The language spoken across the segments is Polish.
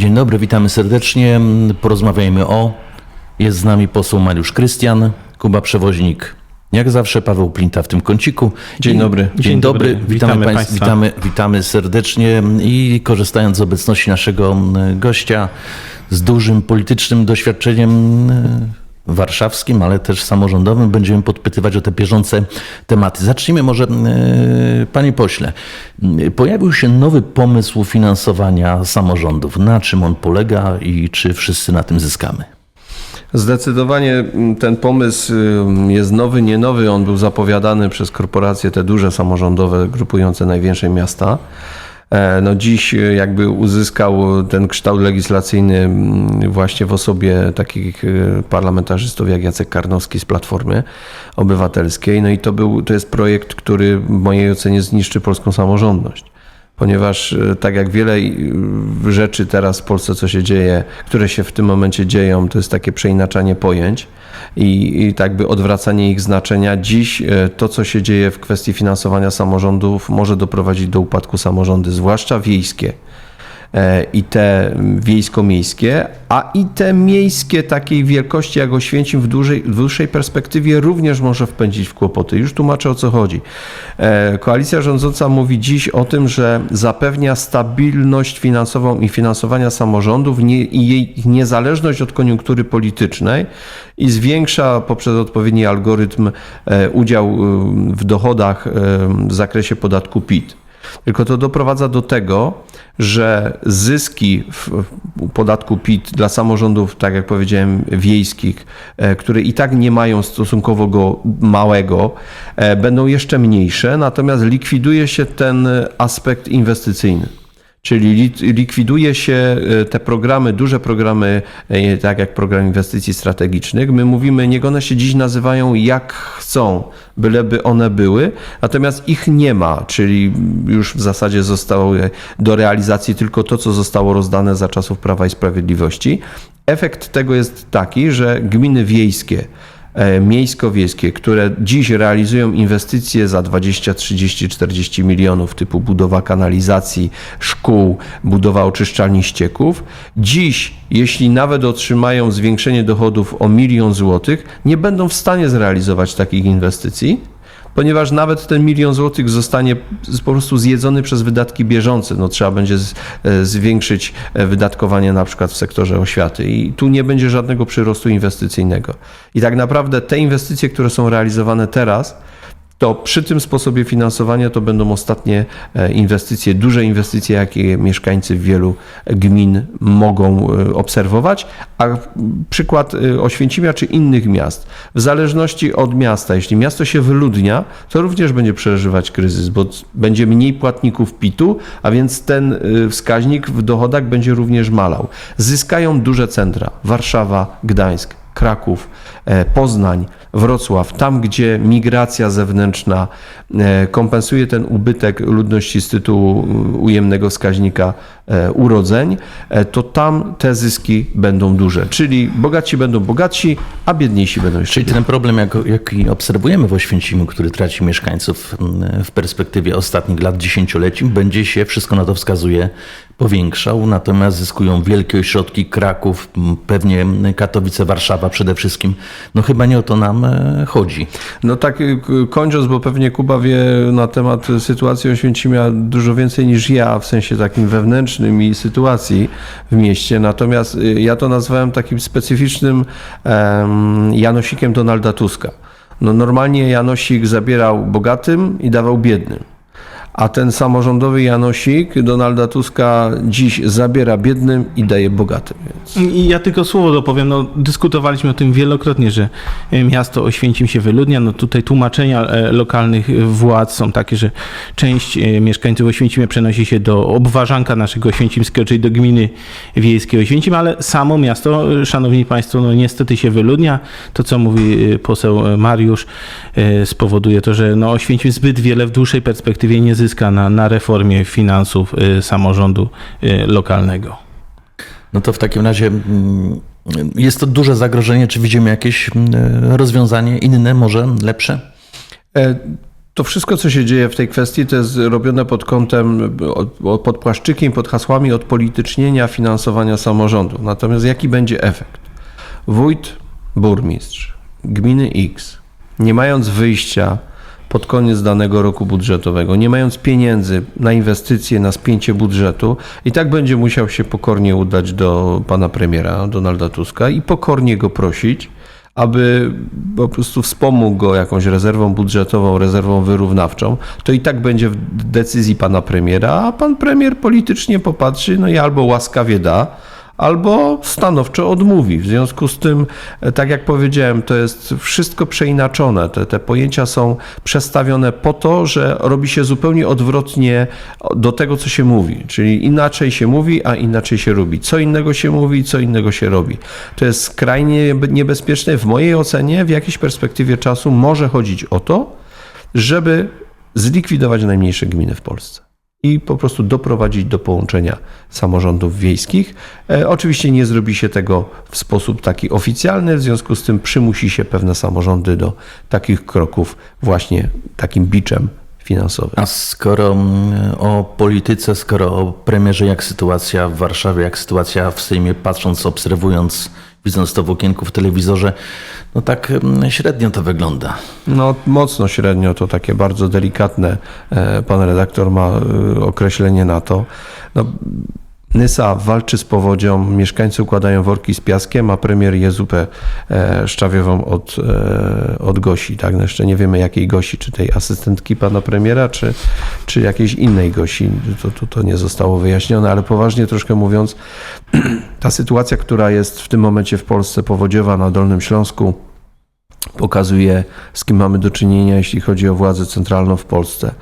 Dzień dobry, witamy serdecznie. Porozmawiajmy o. Jest z nami poseł Mariusz Krystian, Kuba Przewoźnik. Jak zawsze Paweł Plinta w tym kąciku. Dzień dobry. Dzień, Dzień dobry. dobry. Witamy, Witamy państwa. państwa. Witamy, witamy serdecznie i korzystając z obecności naszego mm, gościa z dużym politycznym doświadczeniem mm, warszawskim, ale też samorządowym, będziemy podpytywać o te bieżące tematy. Zacznijmy może, mm, panie pośle. Mm, Pojawił się nowy pomysł finansowania samorządów. Na czym on polega i czy wszyscy na tym zyskamy? Zdecydowanie mm, ten pomysł ym, jest nowy, nie nowy. On był zapowiadany przez korporacje te duże samorządowe, grupujące największe miasta. E, No dziś y, jakby uzyskał ten kształt legislacyjny mm, właśnie w osobie takich y, parlamentarzystów jak Jacek Karnowski z Platformy Obywatelskiej. No i to, był, to jest projekt, który w mojej ocenie zniszczy polską samorządność. Ponieważ e, tak jak wiele e, rzeczy teraz w Polsce, co się dzieje, które się w tym momencie dzieją, to jest takie przeinaczanie pojęć i, i tak by odwracanie ich znaczenia. Dziś e, to, co się dzieje w kwestii finansowania samorządów, może doprowadzić do upadku samorządy, zwłaszcza wiejskie i te wiejsko-miejskie, a i te miejskie takiej wielkości jak Oświęcim w, w dłuższej perspektywie również może wpędzić w kłopoty. Już tłumaczę o co chodzi. E, Koalicja rządząca mówi dziś o tym, że zapewnia stabilność finansową i finansowania samorządów nie, i jej niezależność od koniunktury politycznej i zwiększa poprzez odpowiedni algorytm e, udział e, w dochodach e, w zakresie podatku PIT. Tylko to doprowadza do tego, że zyski w podatku PIT dla samorządów, tak jak powiedziałem, wiejskich, e, które i tak nie mają stosunkowo go małego, e, będą jeszcze mniejsze, natomiast likwiduje się ten aspekt inwestycyjny. Czyli li- likwiduje się e, te programy, duże programy, e, tak jak program inwestycji strategicznych. My mówimy, niech one się dziś nazywają jak chcą, byleby one były, natomiast ich nie ma, czyli już w zasadzie zostało do realizacji tylko to, co zostało rozdane za czasów Prawa i Sprawiedliwości. Efekt tego jest taki, że gminy wiejskie, miejsko-wiejskie, które dziś realizują inwestycje za 20, 30, 40 milionów, typu budowa kanalizacji, szkół, budowa oczyszczalni ścieków, dziś, jeśli nawet otrzymają zwiększenie dochodów o milion złotych, nie będą w stanie zrealizować takich inwestycji, ponieważ nawet ten milion złotych zostanie po prostu zjedzony przez wydatki bieżące. No, trzeba będzie e, zwiększyć e, wydatkowanie na przykład w sektorze oświaty i tu nie będzie żadnego przyrostu inwestycyjnego. I tak naprawdę te inwestycje, które są realizowane teraz, to przy tym sposobie finansowania to będą ostatnie e, inwestycje, duże inwestycje, jakie mieszkańcy wielu gmin mogą e, obserwować, a przykład e, Oświęcimia czy innych miast, w zależności od miasta, jeśli miasto się wyludnia, to również będzie przeżywać kryzys, bo będzie mniej płatników PIT-u, a więc ten wskaźnik w dochodach będzie również malał. Zyskają duże centra, Warszawa, Gdańsk, Kraków, Poznań, Wrocław, tam gdzie migracja zewnętrzna e, kompensuje ten ubytek ludności z tytułu mm, ujemnego wskaźnika e, urodzeń, e, to tam te zyski będą duże. Czyli bogaci będą bogatsi, a biedniejsi będą jeszcze Czyli ten problem, jak, jaki obserwujemy w Oświęcimiu, który traci mieszkańców mm, w perspektywie ostatnich lat dziesięcioleci, będzie się, wszystko na to wskazuje, powiększał, natomiast zyskują wielkie ośrodki Kraków, pewnie Katowice, Warszawa przede wszystkim. No chyba nie o to nam e, chodzi. No tak y, kończąc, bo pewnie Kuba wie na temat sytuacji Oświęcimia dużo więcej niż ja, w sensie takim wewnętrznym i sytuacji w mieście. Natomiast y, ja to nazwałem takim specyficznym em, Janosikiem Donalda Tuska. No normalnie Janosik zabierał bogatym i dawał biednym. A ten samorządowy Janosik Donalda Tuska dziś zabiera biednym i daje bogatym. Więc I ja tylko słowo dopowiem. No, dyskutowaliśmy o tym wielokrotnie, że e, miasto Oświęcim się wyludnia. No, tutaj tłumaczenia e, lokalnych władz są takie, że część e, mieszkańców Oświęcimia przenosi się do obwarzanka naszego Oświęcimskiego, czyli do gminy wiejskiej Oświęcim, ale samo miasto, e, szanowni państwo, no niestety się wyludnia. To, co mówi e, poseł e, Mariusz, e, spowoduje to, że no, Oświęcim zbyt wiele w dłuższej perspektywie nie zyska na, na reformie finansów e, samorządu e, lokalnego. No to w takim razie mm, jest to duże zagrożenie. Czy widzimy jakieś mm, rozwiązanie inne, może lepsze? E, to wszystko, co się dzieje w tej kwestii, to jest robione pod kątem, pod płaszczykiem, pod hasłami odpolitycznienia finansowania samorządu. Natomiast jaki będzie efekt? Wójt, burmistrz gminy X, nie mając wyjścia pod koniec danego roku budżetowego, nie mając pieniędzy na inwestycje, na spięcie budżetu, i tak będzie musiał się pokornie udać do pana premiera Donalda Tuska i pokornie go prosić, aby po prostu wspomógł go jakąś rezerwą budżetową, rezerwą wyrównawczą, to i tak będzie w decyzji pana premiera, a pan premier politycznie popatrzy, no i albo łaskawie da, albo stanowczo odmówi. W związku z tym, e, tak jak powiedziałem, to jest wszystko przeinaczone. Te, te pojęcia są przestawione po to, że robi się zupełnie odwrotnie do tego, co się mówi. Czyli inaczej się mówi, a inaczej się robi. Co innego się mówi, co innego się robi. To jest skrajnie niebezpieczne. W mojej ocenie, w jakiejś perspektywie czasu może chodzić o to, żeby zlikwidować najmniejsze gminy w Polsce i po prostu doprowadzić do połączenia samorządów wiejskich. E, oczywiście nie zrobi się tego w sposób taki oficjalny, w związku z tym przymusi się pewne samorządy do takich kroków właśnie takim biczem finansowym. A skoro o polityce, skoro o premierze, jak sytuacja w Warszawie, jak sytuacja w Sejmie, patrząc, obserwując, widząc to w okienku w telewizorze, no tak mm, średnio to wygląda. No mocno średnio, to takie bardzo delikatne, e, pan redaktor ma e, określenie na to. No, Nysa walczy z powodzią, mieszkańcy układają worki z piaskiem, a premier je zupę e, szczawiową od, e, od Gosi. Tak? No jeszcze nie wiemy jakiej Gosi, czy tej asystentki pana premiera, czy, czy jakiejś innej Gosi. To, to, to nie zostało wyjaśnione, ale poważnie troszkę mówiąc, ta sytuacja, która jest w tym momencie w Polsce powodziowa na Dolnym Śląsku, pokazuje, z kim mamy do czynienia, jeśli chodzi o władzę centralną w Polsce.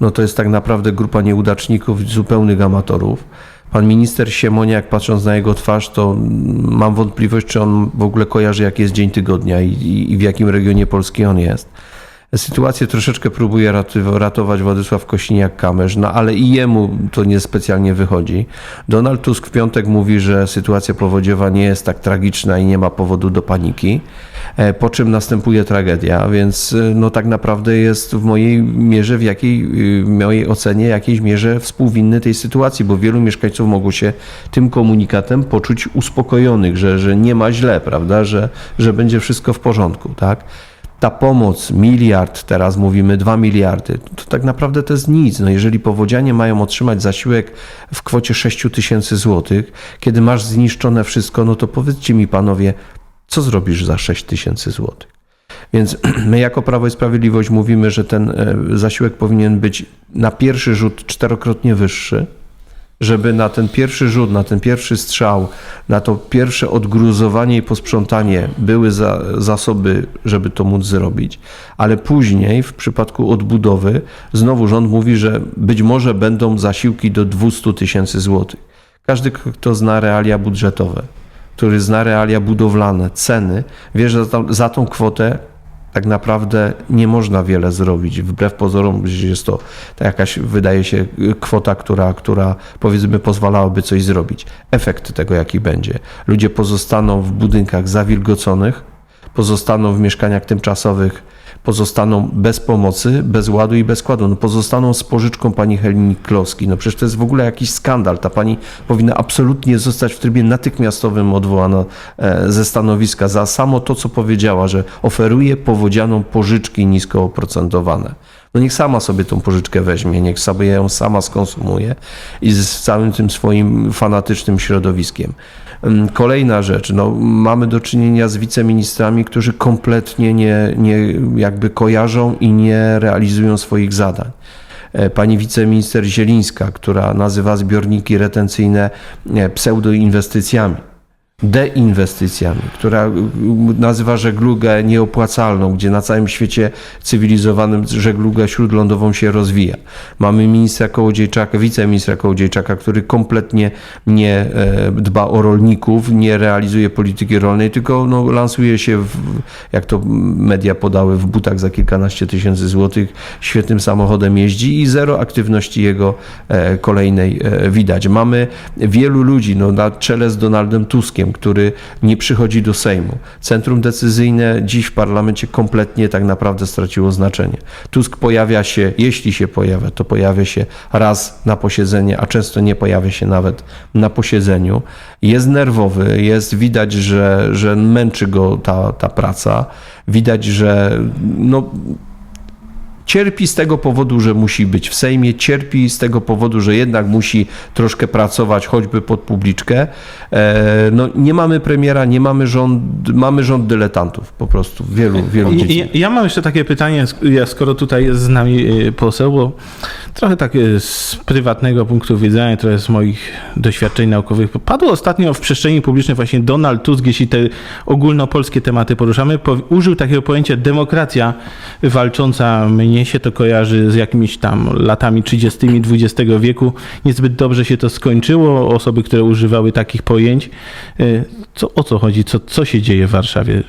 No to jest tak naprawdę grupa nieudaczników, zupełnych amatorów. Pan minister Siemoniak, patrząc na jego twarz, to mam wątpliwość, czy on w ogóle kojarzy, jaki jest dzień tygodnia i, i w jakim regionie Polski on jest. Sytuację troszeczkę próbuje ratować Władysław Kośniak-Kamysz, no ale i jemu to niespecjalnie wychodzi. Donald Tusk w piątek mówi, że sytuacja powodziowa nie jest tak tragiczna i nie ma powodu do paniki, e, po czym następuje tragedia, więc e, no tak naprawdę jest w mojej mierze, w jakiej, y, w mojej ocenie, jakiejś mierze współwinny tej sytuacji, bo wielu mieszkańców mogło się tym komunikatem poczuć uspokojonych, że, że nie ma źle, prawda, że, że będzie wszystko w porządku, tak? Ta pomoc, miliard, teraz mówimy 2 miliardy, to tak naprawdę to jest nic. No jeżeli powodzianie mają otrzymać zasiłek w kwocie 6 tysięcy złotych, kiedy masz zniszczone wszystko, no to powiedzcie mi panowie, co zrobisz za 6 tysięcy złotych? Więc my jako Prawo i Sprawiedliwość mówimy, że ten e, zasiłek powinien być na pierwszy rzut czterokrotnie wyższy, żeby na ten pierwszy rzut, na ten pierwszy strzał, na to pierwsze odgruzowanie i posprzątanie były za, zasoby, żeby to móc zrobić, ale później w przypadku odbudowy znowu rząd mówi, że być może będą zasiłki do 200 tysięcy złotych. Każdy, kto zna realia budżetowe, który zna realia budowlane, ceny, wie, że za, za tą kwotę tak naprawdę nie można wiele zrobić. Wbrew pozorom że jest to jakaś, wydaje się, kwota, która, która powiedzmy pozwalałaby coś zrobić. Efekt tego jaki będzie. Ludzie pozostaną w budynkach zawilgoconych, pozostaną w mieszkaniach tymczasowych, pozostaną bez pomocy, bez ładu i bez kładu. No, pozostaną z pożyczką pani Helini Kloski. No przecież to jest w ogóle jakiś skandal. Ta pani powinna absolutnie zostać w trybie natychmiastowym odwołana e, ze stanowiska za samo to, co powiedziała, że oferuje powodzianą pożyczki nisko oprocentowane. No niech sama sobie tą pożyczkę weźmie, niech sobie ją sama skonsumuje i z całym tym swoim fanatycznym środowiskiem. Kolejna rzecz, no, mamy do czynienia z wiceministrami, którzy kompletnie nie, nie jakby kojarzą i nie realizują swoich zadań. E, Pani wiceminister Zielińska, która nazywa zbiorniki retencyjne e, pseudoinwestycjami deinwestycjami, która y, nazywa żeglugę nieopłacalną, gdzie na całym świecie cywilizowanym żeglugę śródlądową się rozwija. Mamy ministra Kołodziejczaka, wiceministra Kołodziejczaka, który kompletnie nie e, dba o rolników, nie realizuje polityki rolnej, tylko no, lansuje się, w, jak to media podały, w butach za kilkanaście tysięcy złotych, świetnym samochodem jeździ i zero aktywności jego e, kolejnej e, widać. Mamy wielu ludzi, no, na czele z Donaldem Tuskiem, który nie przychodzi do Sejmu. Centrum decyzyjne dziś w parlamencie kompletnie tak naprawdę straciło znaczenie. Tusk pojawia się, jeśli się pojawia, to pojawia się raz na posiedzenie, a często nie pojawia się nawet na posiedzeniu. Jest nerwowy, jest widać, że, że męczy go ta, ta praca. Widać, że no, cierpi z tego powodu, że musi być w Sejmie, cierpi z tego powodu, że jednak musi troszkę pracować, choćby pod publiczkę. E, no, nie mamy premiera, nie mamy rząd, mamy rząd dyletantów po prostu wielu, wielu I- dziedzinach. Ja, ja mam jeszcze takie pytanie, skoro tutaj jest z nami y, poseł, bo trochę tak y, z prywatnego punktu widzenia, trochę z moich doświadczeń naukowych. Padło ostatnio w przestrzeni publicznej właśnie Donald Tusk, jeśli te ogólnopolskie tematy poruszamy, po, użył takiego pojęcia demokracja walcząca. Mnie się to kojarzy z jakimiś tam latami 30. XX wieku. Niezbyt dobrze się to skończyło. Osoby, które używały takich pojęć. Y, Co, o co chodzi? Co, co się dzieje w Warszawie?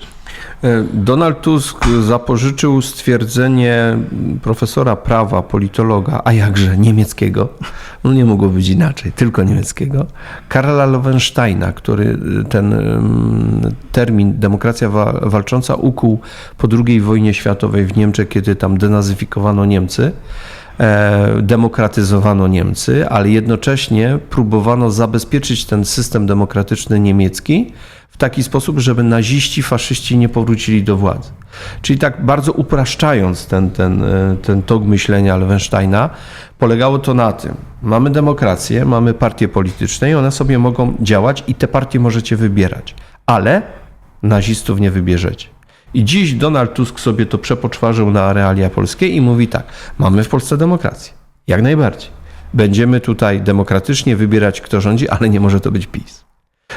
E, Donald Tusk zapożyczył stwierdzenie profesora prawa, politologa, a jakże niemieckiego, no nie mogło być inaczej, tylko niemieckiego, Karla Lowensteina, który ten em, termin demokracja wa- walcząca ukuł po II wojnie światowej w Niemczech, kiedy tam denazyfikowano Niemcy e, demokratyzowano Niemcy, ale jednocześnie próbowano zabezpieczyć ten system demokratyczny niemiecki w taki sposób, żeby naziści, faszyści nie powrócili do władzy. Czyli tak bardzo upraszczając ten, ten, e, ten tok myślenia Lewensteina, polegało to na tym, mamy demokrację, mamy partie polityczne i one sobie mogą działać i te partie możecie wybierać, ale nazistów nie wybierzecie. I dziś Donald Tusk sobie to przepoczwarzył na realia polskie i mówi tak, mamy w Polsce demokrację, jak najbardziej. Będziemy tutaj demokratycznie wybierać, kto rządzi, ale nie może to być PiS.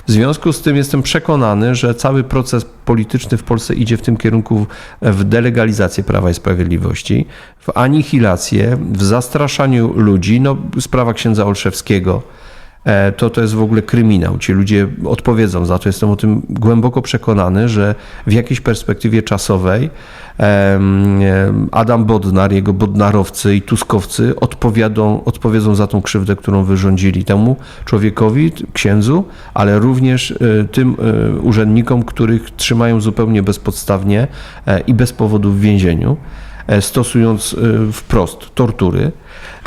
W związku z tym jestem przekonany, że cały proces polityczny w Polsce idzie w tym kierunku w delegalizację Prawa i Sprawiedliwości, w anihilację, w zastraszaniu ludzi. No, sprawa księdza Olszewskiego to, to jest w ogóle kryminał. Ci ludzie odpowiedzą za to. Jestem o tym głęboko przekonany, że w jakiejś perspektywie czasowej Adam Bodnar, jego bodnarowcy i tuskowcy odpowiadą, odpowiedzą za tą krzywdę, którą wyrządzili temu człowiekowi, księdzu, ale również e, tym e, urzędnikom, których trzymają zupełnie bezpodstawnie e, i bez powodu w więzieniu e, stosując e, wprost tortury.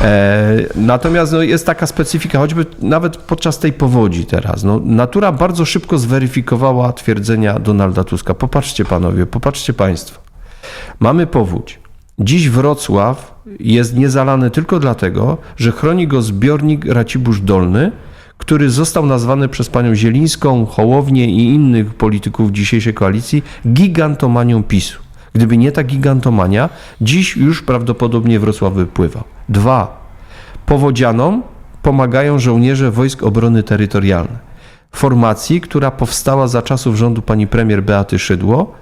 E, Natomiast no, jest taka specyfika, choćby nawet podczas tej powodzi teraz. No, natura bardzo szybko zweryfikowała twierdzenia Donalda Tuska. Popatrzcie panowie, popatrzcie państwo. Mamy powódź. Dziś Wrocław jest niezalany tylko dlatego, że chroni go zbiornik Racibórz Dolny, który został nazwany przez panią Zielińską, Hołownię i innych polityków dzisiejszej koalicji gigantomanią PiSu. Gdyby nie ta gigantomania, dziś już prawdopodobnie Wrocław by pływał. Dwa. Powodzianom pomagają żołnierze Wojsk Obrony Terytorialnej. Formacji, która powstała za czasów rządu pani premier Beaty Szydło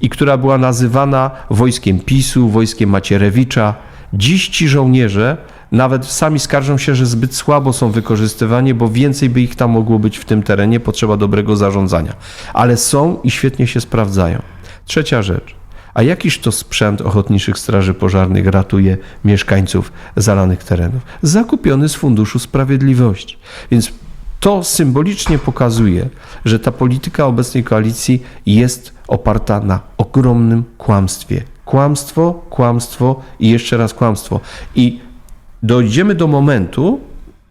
i która była nazywana wojskiem PiSu, wojskiem Macierewicza. Dziś ci żołnierze nawet sami skarżą się, że zbyt słabo są wykorzystywani, bo więcej by ich tam mogło być w tym terenie, potrzeba dobrego zarządzania. Ale są i świetnie się sprawdzają. Trzecia rzecz. A jakiż to sprzęt ochotniczych straży pożarnych ratuje mieszkańców zalanych terenów? Zakupiony z Funduszu Sprawiedliwości. Więc to symbolicznie pokazuje, że ta polityka obecnej koalicji jest oparta na ogromnym kłamstwie. Kłamstwo, kłamstwo i jeszcze raz kłamstwo. I dojdziemy do momentu,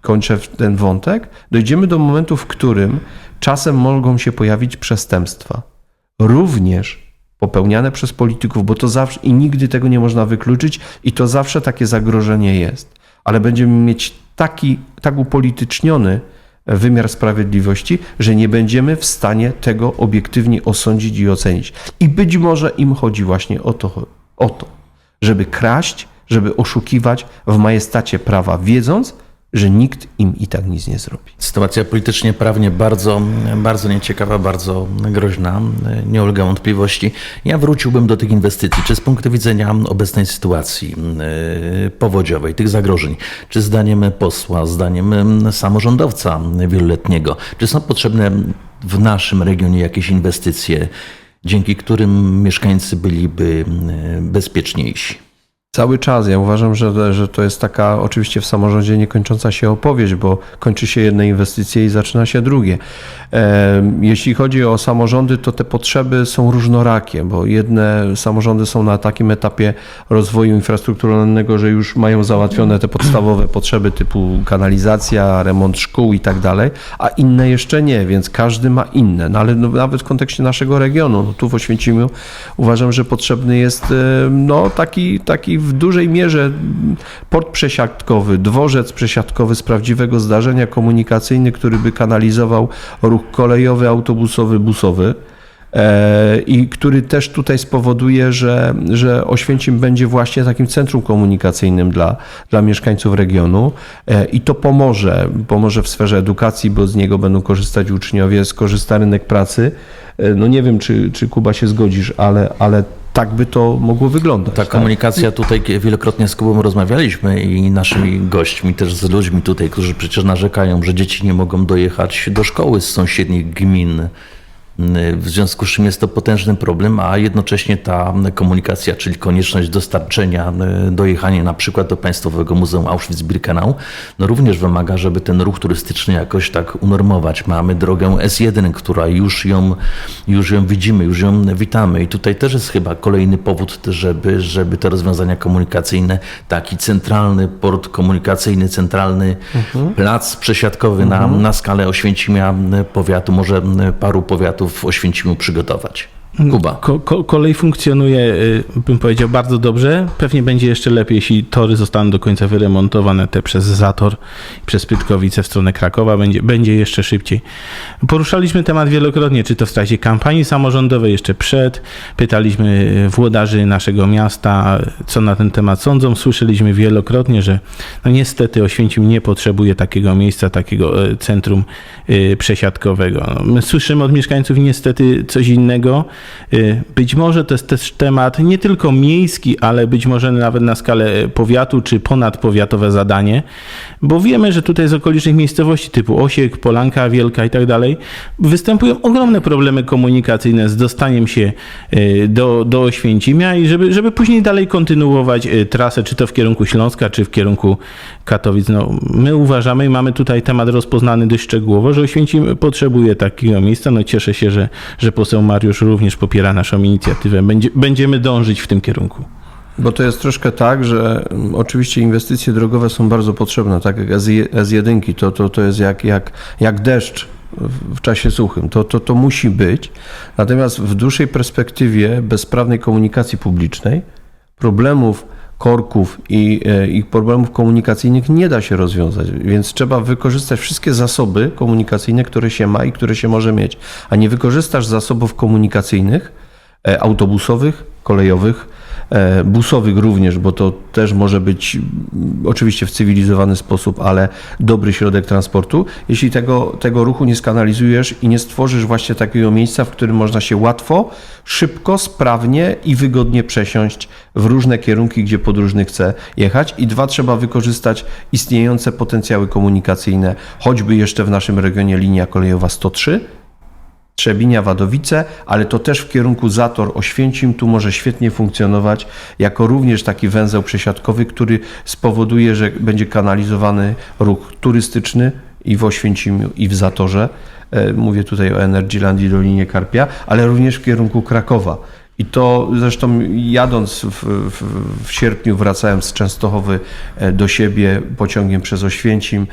kończę ten wątek, dojdziemy do momentu, w którym czasem mogą się pojawić przestępstwa. Również popełniane przez polityków, bo to zawsze i nigdy tego nie można wykluczyć i to zawsze takie zagrożenie jest. Ale będziemy mieć taki, tak upolityczniony wymiar sprawiedliwości, że nie będziemy w stanie tego obiektywnie osądzić i ocenić. I być może im chodzi właśnie o to, o to żeby kraść, żeby oszukiwać w majestacie prawa, wiedząc, że nikt im i tak nic nie zrobi. Sytuacja politycznie, prawnie bardzo, bardzo nieciekawa, bardzo groźna, nie ulega wątpliwości. Ja wróciłbym do tych inwestycji. Czy z punktu widzenia obecnej sytuacji yy, powodziowej, tych zagrożeń, czy zdaniem posła, zdaniem samorządowca wieloletniego, czy są potrzebne w naszym regionie jakieś inwestycje, dzięki którym mieszkańcy byliby yy, bezpieczniejsi? Cały czas. Ja uważam, że, że to jest taka oczywiście w samorządzie niekończąca się opowieść, bo kończy się jedne inwestycje i zaczyna się drugie. Jeśli chodzi o samorządy, to te potrzeby są różnorakie, bo jedne samorządy są na takim etapie rozwoju infrastrukturalnego, że już mają załatwione te podstawowe potrzeby typu kanalizacja, remont szkół i tak dalej, a inne jeszcze nie, więc każdy ma inne. No ale no, nawet w kontekście naszego regionu, no tu w Oświęcimiu uważam, że potrzebny jest no, taki, taki w dużej mierze port przesiadkowy, dworzec przesiadkowy z prawdziwego zdarzenia komunikacyjny, który by kanalizował ruch kolejowy, autobusowy, busowy. E, I który też tutaj spowoduje, że, że Oświęcim będzie właśnie takim centrum komunikacyjnym dla, dla mieszkańców regionu E, i to pomoże, pomoże w sferze edukacji, bo z niego będą korzystać uczniowie, skorzysta rynek pracy. E, No nie wiem, czy, czy Kuba się zgodzisz, ale, ale tak by to mogło wyglądać. Ta tak? komunikacja tutaj wielokrotnie z Kubą rozmawialiśmy i naszymi gośćmi, też z ludźmi tutaj, którzy przecież narzekają, że dzieci nie mogą dojechać do szkoły z sąsiednich gmin. W związku z czym jest to potężny problem, a jednocześnie ta komunikacja, czyli konieczność dostarczenia, dojechania na przykład do Państwowego Muzeum Auschwitz-Birkenau, no również wymaga, żeby ten ruch turystyczny jakoś tak unormować. Mamy drogę S1, która już ją, już ją widzimy, już ją witamy. I tutaj też jest chyba kolejny powód, żeby, żeby te rozwiązania komunikacyjne, taki centralny port komunikacyjny, centralny plac przesiadkowy na, na skalę Oświęcimia, powiatu, może paru powiatów w Oświęcimiu przygotować. Ko, ko, kolej funkcjonuje, y, bym powiedział, bardzo dobrze. Pewnie będzie jeszcze lepiej, jeśli tory zostaną do końca wyremontowane, te przez Zator, przez Pytkowice w stronę Krakowa, będzie, będzie jeszcze szybciej. Poruszaliśmy temat wielokrotnie, czy to w trakcie kampanii samorządowej, jeszcze przed. Pytaliśmy y, włodarzy naszego miasta, co na ten temat sądzą. Słyszeliśmy wielokrotnie, że no niestety Oświęcim nie potrzebuje takiego miejsca, takiego y, centrum przesiadkowego. My słyszymy od mieszkańców niestety coś innego. Y, Być może to jest też temat nie tylko miejski, ale być może nawet na skalę powiatu czy ponadpowiatowe zadanie, bo wiemy, że tutaj z okolicznych miejscowości typu Osiek, Polanka Wielka i tak dalej występują ogromne problemy komunikacyjne z dostaniem się y, do, do Oświęcimia i żeby, żeby później dalej kontynuować y, trasę, czy to w kierunku Śląska, czy w kierunku Katowic. No, my uważamy i mamy tutaj temat rozpoznany dość szczegółowo, że Oświęcim potrzebuje takiego miejsca. No cieszę się, że, że poseł Mariusz również popiera naszą inicjatywę. Będzie, będziemy dążyć w tym kierunku. Bo to jest troszkę tak, że mm, oczywiście inwestycje drogowe są bardzo potrzebne, tak jak S1, S1 to, to, to jest jak, jak, jak deszcz w czasie suchym. To, to, to musi być. Natomiast w dłuższej perspektywie bezprawnej komunikacji publicznej problemów korków i, e, i problemów komunikacyjnych nie da się rozwiązać, więc trzeba wykorzystać wszystkie zasoby komunikacyjne, które się ma i które się może mieć. A nie wykorzystasz zasobów komunikacyjnych, e, autobusowych, kolejowych, busowych również, bo to też może być oczywiście w cywilizowany sposób, ale dobry środek transportu, jeśli tego, tego ruchu nie skanalizujesz i nie stworzysz właśnie takiego miejsca, w którym można się łatwo, szybko, sprawnie i wygodnie przesiąść w różne kierunki, gdzie podróżny chce jechać. I dwa, trzeba wykorzystać istniejące potencjały komunikacyjne, choćby jeszcze w naszym regionie linia kolejowa 103, Trzebinia, Wadowice, ale to też w kierunku Zator Oświęcim tu może świetnie funkcjonować jako również taki węzeł przesiadkowy, który spowoduje, że będzie kanalizowany ruch turystyczny i w Oświęcimiu i w Zatorze. E, Mówię tutaj o Energyland i Dolinie Karpia, ale również w kierunku Krakowa. I to zresztą jadąc w, w, w sierpniu wracałem z Częstochowy e, do siebie pociągiem przez Oświęcim.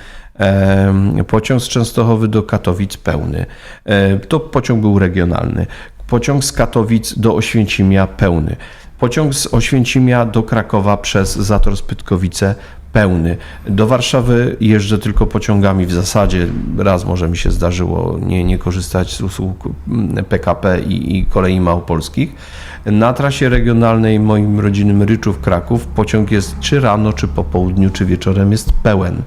Pociąg z Częstochowy do Katowic pełny. To pociąg był regionalny. Pociąg z Katowic do Oświęcimia pełny. Pociąg z Oświęcimia do Krakowa przez Zator Spytkowice pełny. Do Warszawy jeżdżę tylko pociągami w zasadzie. Raz może mi się zdarzyło nie, nie korzystać z usług mm, PKP i, i kolei małopolskich. Na trasie regionalnej moim rodzinnym Ryczów Kraków pociąg jest czy rano, czy po południu, czy wieczorem jest pełen.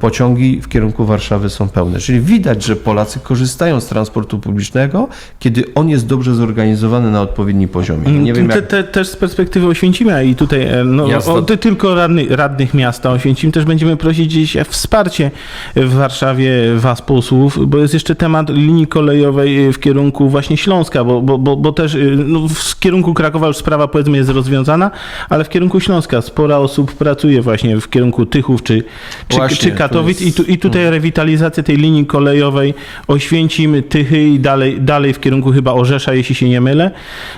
Pociągi w kierunku Warszawy są pełne. Czyli widać, że Polacy korzystają z transportu publicznego, kiedy on jest dobrze zorganizowany na odpowiednim poziomie. Nie wiem, te, jak... te, też z perspektywy Oświęcimia i tutaj e, no, o, ty, tylko radny, radnych miasta Oświęcim też będziemy prosić dziś o wsparcie w Warszawie was posłów, bo jest jeszcze temat linii kolejowej w kierunku właśnie Śląska, bo, bo, bo, bo też e, no, w kierunku Krakowa już sprawa powiedzmy jest rozwiązana, ale w kierunku Śląska spora osób pracuje właśnie w kierunku Tychów czy, czy, Właśnie, czy to Katowic jest- i, tu, i tutaj rewitalizacja tej linii kolejowej Oświęcim, Tychy i dalej, dalej w kierunku chyba Orzesza, jeśli się nie mylę.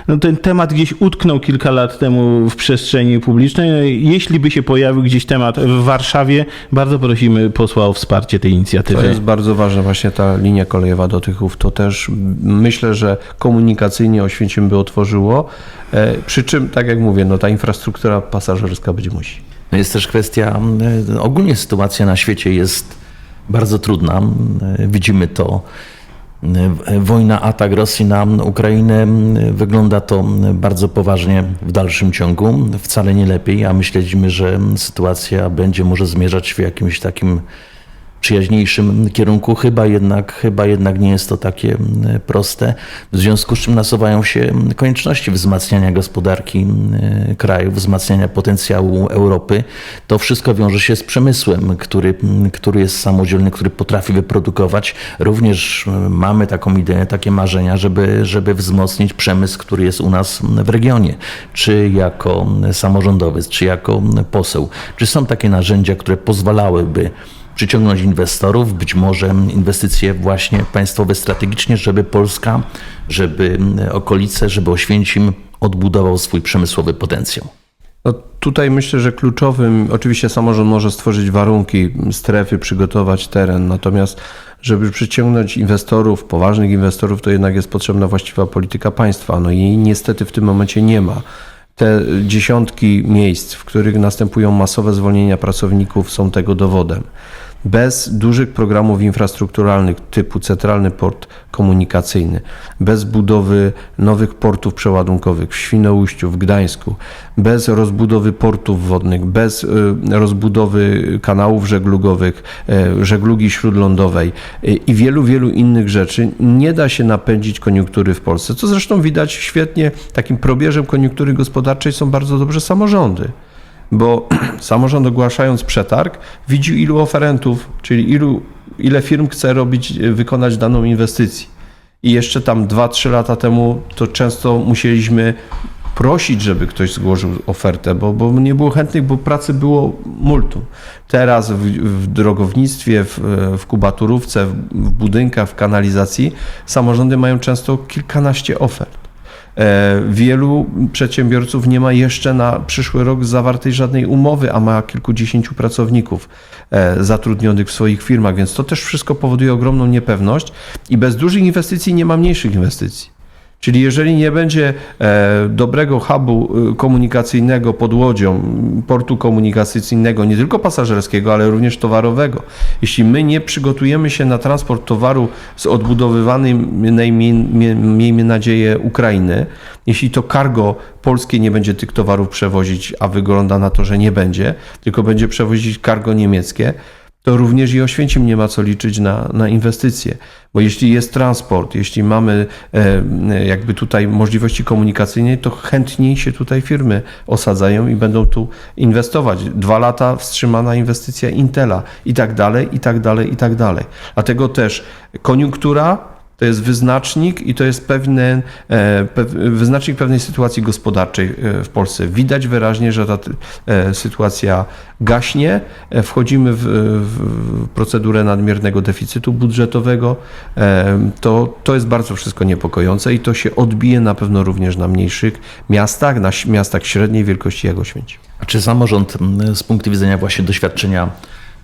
No ten temat gdzieś utknął kilka lat temu w przestrzeni publicznej. No jeśli by się pojawił gdzieś temat w Warszawie, bardzo prosimy posła o wsparcie tej inicjatywy. To jest bardzo ważne, właśnie ta linia kolejowa do Tychów. To też myślę, że komunikacyjnie Oświęcim by otworzyło. E, przy czym, tak jak mówię, no ta infrastruktura pasażerska będzie musi. No Jest też kwestia, e, ogólnie sytuacja na świecie jest bardzo trudna. E, Widzimy to. Wojna, atak Rosji na Ukrainę, wygląda to bardzo poważnie w dalszym ciągu. Wcale nie lepiej, a myśleliśmy, że sytuacja będzie może zmierzać w jakimś takim przyjaźniejszym kierunku. Chyba jednak, chyba jednak nie jest to takie mm, proste. W związku z czym nasuwają się konieczności wzmacniania gospodarki mm, kraju, wzmacniania potencjału Europy. To wszystko wiąże się z przemysłem, który, mm, który jest samodzielny, który potrafi wyprodukować. Również mamy taką ideę, takie marzenia, żeby, żeby wzmocnić przemysł, który jest u nas w regionie, czy jako samorządowiec, czy jako poseł. Czy są takie narzędzia, które pozwalałyby przyciągnąć inwestorów, być może inwestycje właśnie państwowe strategicznie, żeby Polska, żeby okolice, żeby Oświęcim odbudował swój przemysłowy potencjał. No tutaj myślę, że kluczowym, oczywiście samorząd może stworzyć warunki, strefy, przygotować teren, natomiast żeby przyciągnąć inwestorów, poważnych inwestorów, to jednak jest potrzebna właściwa polityka państwa. No i jej niestety w tym momencie nie ma. Te dziesiątki miejsc, w których następują masowe zwolnienia pracowników, są tego dowodem. Bez dużych programów infrastrukturalnych typu centralny port komunikacyjny, bez budowy nowych portów przeładunkowych w Świnoujściu, w Gdańsku, bez rozbudowy portów wodnych, bez y, rozbudowy kanałów żeglugowych, y, żeglugi śródlądowej y, i wielu, wielu innych rzeczy nie da się napędzić koniunktury w Polsce. Co zresztą widać świetnie, takim probierzem koniunktury gospodarczej są bardzo dobrze samorządy bo samorząd ogłaszając przetarg widzi ilu oferentów, czyli ilu, ile firm chce robić, wykonać daną inwestycję. I jeszcze tam 2-3 lata temu to często musieliśmy prosić, żeby ktoś złożył ofertę, bo, bo nie było chętnych, bo pracy było multum. Teraz w, w drogownictwie, w, w kubaturówce, w, w budynkach, w kanalizacji samorządy mają często kilkanaście ofert. E, Wielu przedsiębiorców nie ma jeszcze na przyszły rok zawartej żadnej umowy, a ma kilkudziesięciu pracowników e, zatrudnionych w swoich firmach, więc to też wszystko powoduje ogromną niepewność i bez dużych inwestycji nie ma mniejszych inwestycji. Czyli jeżeli nie będzie e, dobrego hubu e, komunikacyjnego pod łodzią, portu komunikacyjnego, nie tylko pasażerskiego, ale również towarowego, jeśli my nie przygotujemy się na transport towaru z odbudowywanej, miejmy nadzieję, Ukrainy, jeśli to cargo polskie nie będzie tych towarów przewozić, a wygląda na to, że nie będzie, tylko będzie przewozić cargo niemieckie, to również i Oświęcim nie ma co liczyć na, na inwestycje. Bo jeśli jest transport, jeśli mamy e, jakby tutaj możliwości komunikacyjne, to chętniej się tutaj firmy osadzają i będą tu inwestować. Dwa lata wstrzymana inwestycja Intela i tak dalej, i tak dalej, i tak dalej. Dlatego też koniunktura to jest wyznacznik i to jest pewien, e, wyznacznik pewnej sytuacji gospodarczej e, w Polsce. Widać wyraźnie, że ta e, sytuacja gaśnie. Wchodzimy w, w procedurę nadmiernego deficytu budżetowego. To, to jest bardzo wszystko niepokojące i to się odbije na pewno również na mniejszych miastach, na miastach średniej wielkości jak Oświęcim. A czy samorząd z punktu widzenia właśnie doświadczenia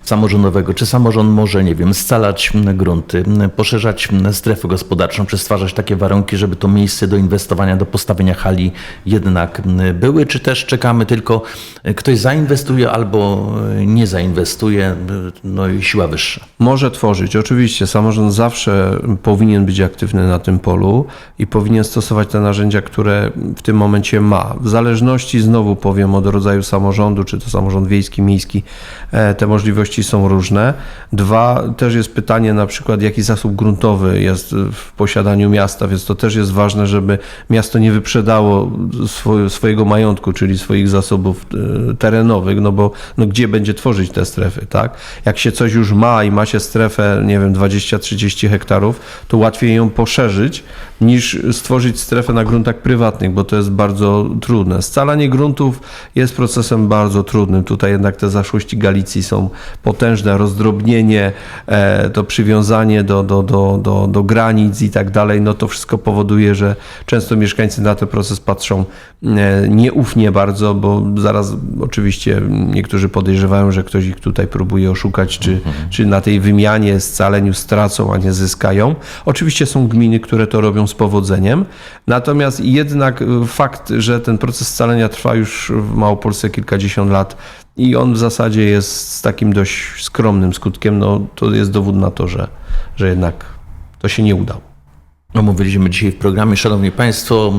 samorządowego, czy samorząd może, nie wiem, scalać grunty, poszerzać strefę gospodarczą, czy stwarzać takie warunki, żeby to miejsce do inwestowania, do postawienia hali jednak były, czy też czekamy tylko, ktoś zainwestuje albo nie zainwestuje, no i siła wyższa. Może tworzyć. Oczywiście samorząd zawsze powinien być aktywny na tym polu i powinien stosować te narzędzia, które w tym momencie ma. W zależności, znowu powiem, od rodzaju samorządu, czy to samorząd wiejski, miejski, e, te możliwości są różne. Dwa, też jest pytanie na przykład, jaki zasób gruntowy jest w posiadaniu miasta, więc to też jest ważne, żeby miasto nie wyprzedało swo- swojego majątku, czyli swoich zasobów e, terenowych, no bo no gdzie będzie tworzyć te strefy, tak? Jak się coś już ma i ma się strefę, nie wiem, 20-30 hektarów, to łatwiej ją poszerzyć niż stworzyć strefę na gruntach prywatnych, bo to jest bardzo trudne. Scalanie gruntów jest procesem bardzo trudnym. Tutaj jednak te zaszłości Galicji są potężne, rozdrobnienie, e, to przywiązanie do, do, do, do, do granic i tak dalej, no to wszystko powoduje, że często mieszkańcy na ten proces patrzą e, nieufnie bardzo, bo zaraz oczywiście niektórzy podejrzewają, że ktoś ich tutaj próbuje oszukać, czy, czy na tej wymianie, scaleniu stracą, a nie zyskają. Oczywiście są gminy, które to robią z powodzeniem, natomiast jednak e, fakt, że ten proces scalenia trwa już w Małopolsce kilkadziesiąt lat i on w zasadzie jest z takim dość skromnym skutkiem, no to jest dowód na to, że, że jednak to się nie udało. Omówiliśmy dzisiaj w programie, Szanowni Państwo,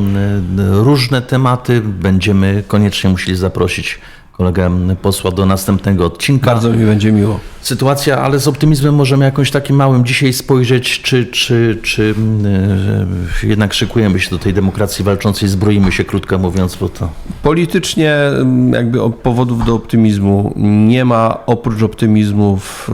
różne tematy. Będziemy koniecznie musieli zaprosić kolegę posła do następnego odcinka. Bardzo mi będzie miło. Sytuacja, ale z optymizmem możemy jakąś takim małym dzisiaj spojrzeć, czy, czy, czy e, jednak szykujemy się do tej demokracji walczącej, zbroimy się, krótko mówiąc, bo to Politycznie mm, jakby powodów do optymizmu nie ma oprócz optymizmu w,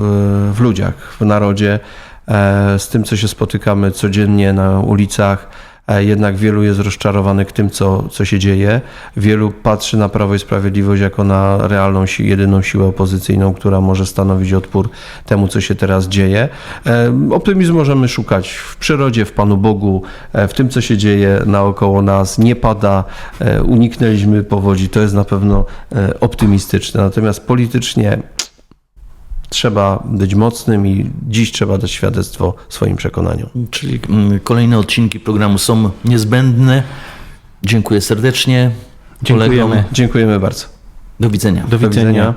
w ludziach, w narodzie, e, z tym co się spotykamy codziennie na ulicach. E, Jednak wielu jest rozczarowanych tym, co, co się dzieje. Wielu patrzy na Prawo i Sprawiedliwość jako na realną, jedyną siłę opozycyjną, która może stanowić odpór temu, co się teraz dzieje. E, Optymizmu możemy szukać w przyrodzie, w Panu Bogu, e, w tym, co się dzieje naokoło nas. Nie pada, uniknęliśmy powodzi, to jest na pewno optymistyczne. Natomiast politycznie trzeba być mocnym i dziś trzeba dać świadectwo swoim przekonaniom. Czyli mm, kolejne odcinki programu są niezbędne. Dziękuję serdecznie. Dziękujemy. Dziękujemy bardzo. Do widzenia. Do widzenia.